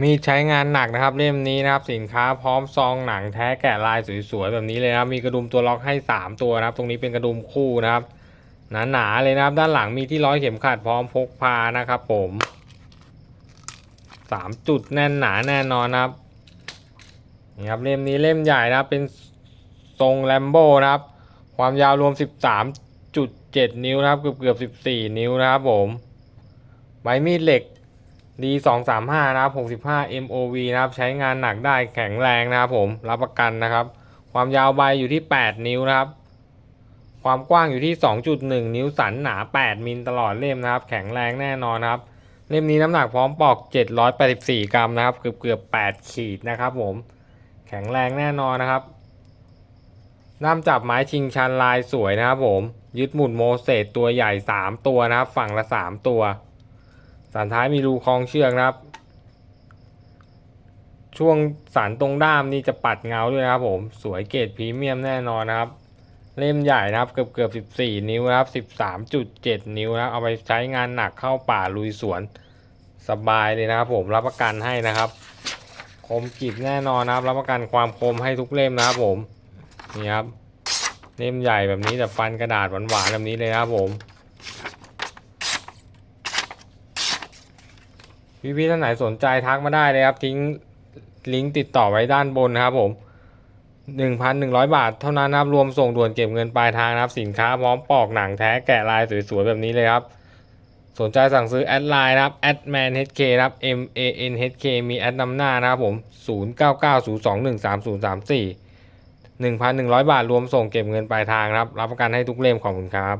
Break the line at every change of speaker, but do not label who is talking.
มีใช้งานหนักนะครับเล่มนี้นะครับสินค้าพร้อมซองหนังแท้แกะลายสวยๆแบบนี้เลยนะครับมีกระดุมตัวล็อกให้ 3 ตัวนะครับ ตรงนี้เป็นกระดุมคู่นะครับหนาๆเลยนะครับ ด้านหลังมีที่ร้อยเข็มขัดพร้อมพกพานะครับ ผมสามจุดแน่นหนาแน่นอนนะครับนี่ครับเล่มนี้เล่มใหญ่นะครับเป็นทรงแลมโบ้นะครับ ความยาวรวม 13.7 นิ้วนะครับเกือบเกือบ14 นิ้วนะครับผมใบมีดเหล็ก D 2 3 5นะครับ65 MOV นะครับใช้งานหนักได้แข็งแรงนะครับผมรับประกันนะครับ ความยาวใบอยู่ที่ 8 นิ้วนะครับ ความกว้างอยู่ที่ 2.1 นิ้วสันหนา 8 มิลตลอดเล่มนะครับ แข็งแรงแน่นอนนะครับ เล่มนี้น้ำหนักพร้อมปอก 784 กรัมนะครับ เกือบเกือบ8ขีดนะครับผมแข็งแรงแน่นอนนะครับด้ามจับไม้ชิงชันลายสวยนะครับผม ยึดหมุดโมเสสตัวใหญ่ 3 ตัวนะครับ ฝั่งละ 3 ตัว สันท้ายมีรูคล้องเชือกนะครับ ช่วงสันตรงด้ามนี่จะปัดเงาด้วยนะครับ ผมสวยเกรดพรีเมียมแน่นอนนะครับ เล่มใหญ่นะครับเกือบเกือบ 14 นิ้วนะครับ 13.7 นิ้วนะครับเอาไปใช้งานหนักเข้าป่าลุยสวนสบายเลยนะครับ ผมรับประกันให้นะครับ คมกริบแน่นอนนะครับ รับประกันความคมให้ทุกเล่มนะครับ ผมนี่ครับเล่มใหญ่แบบนี้แต่ฟันกระดาษหวานๆแบบนี้เลยนะครับผม พี่ๆท่านไหนสนใจทักมาได้เลยครับ ทิ้งลิงก์ติดต่อไว้ด้านบนนะครับผม 1,100 บาทเท่านั้นนะครับรวมส่งด่วนเก็บเงินปลายทางนะครับ สินค้าพร้อมปอกหนังแท้แกะลายสวยๆแบบนี้เลยครับ สนใจสั่งซื้อแอดไลน์นะครับ @manhk นะครับ m a n h k มีแอดนำหน้านะครับผม 0990213034 1,100 บาทรวมส่งเก็บเงินปลายทางครับ รับประกันให้ทุกเล่มขอบคุณครับ